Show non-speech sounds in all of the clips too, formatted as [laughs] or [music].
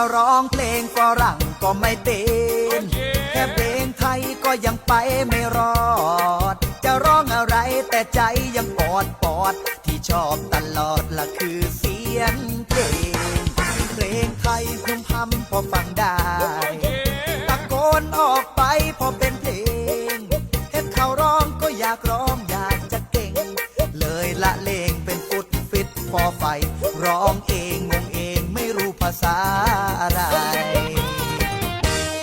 จะร้องเพลงฝรั่งก็ไม่เป็นแค่เพลงไทยก็ยังไปไม่รอด จะร้องอะไรแต่ใจยังปอดปอด ที่ชอบตลอดละคือเสียงเพลง เพลงไทยพึมพำพอฟังได้ ตะโกนออกไปพอเป็นเพลงเห็นเขาร้องก็อยากร้องอยากจะเก่ง เลยละเลงเป็นฟุตฟิตพอไฟร้องเองงงเองไม่รู้ภาษาอะไร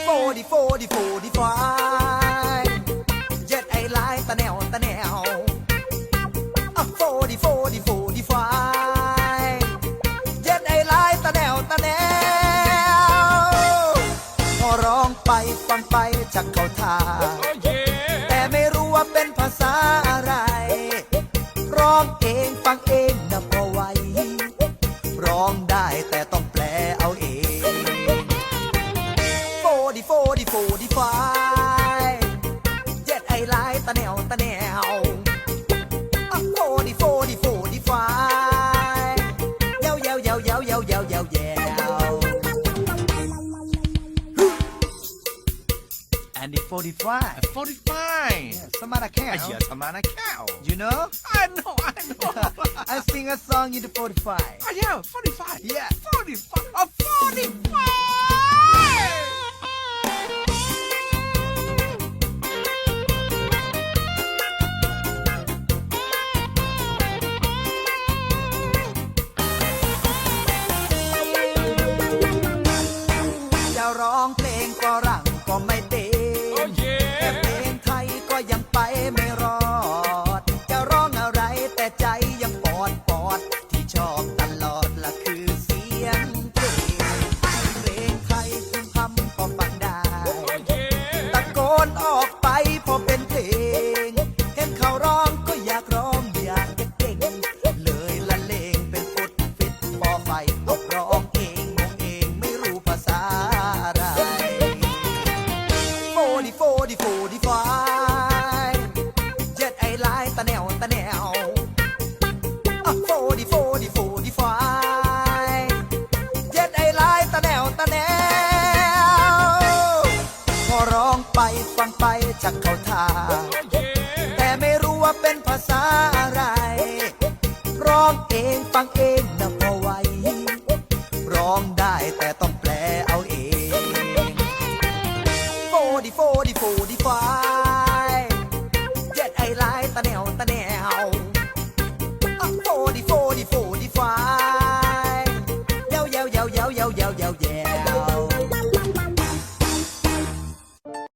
โฟดีโฟดีโฟดีไฟเย็ดไอไลน์ตะแนวตะแนวอะโฟดีโฟดีโฟดีไฟเย็ดไอไลน์ตะแนวตะแนวพอร้องไปฟังไปจากเขาท่าแต่ไม่รู้ว่าเป็นภาษาอะไร ร้องเองฟังเองนะพอไวร้องได้แต่ต้อง and the 45 45. Samara Cow Yes, I'm on a cow. you know I know, I know. [laughs] I sing a song in the 45 oh, yeah, 45. Yeah. 45. Oh, 45. ดที่ชอบตลอดละคือเสียงเพลงเพลงไทยพึมพำพอฟังได้ ตะโกนออกไปพอเป็นเพลง เห็นเขาร้องก็อยากร้องอยากจะเก่งเลยละเลงเป็นฟุตฟิตพอไฟเอาร้องเองงงเองไม่รู้ภาษาอะไรโฟดีโฟดีโฟดีไฟเฟังไปจากเขาท่าแต่ไม่รู้ว่าเป็นภาษาอะไรร้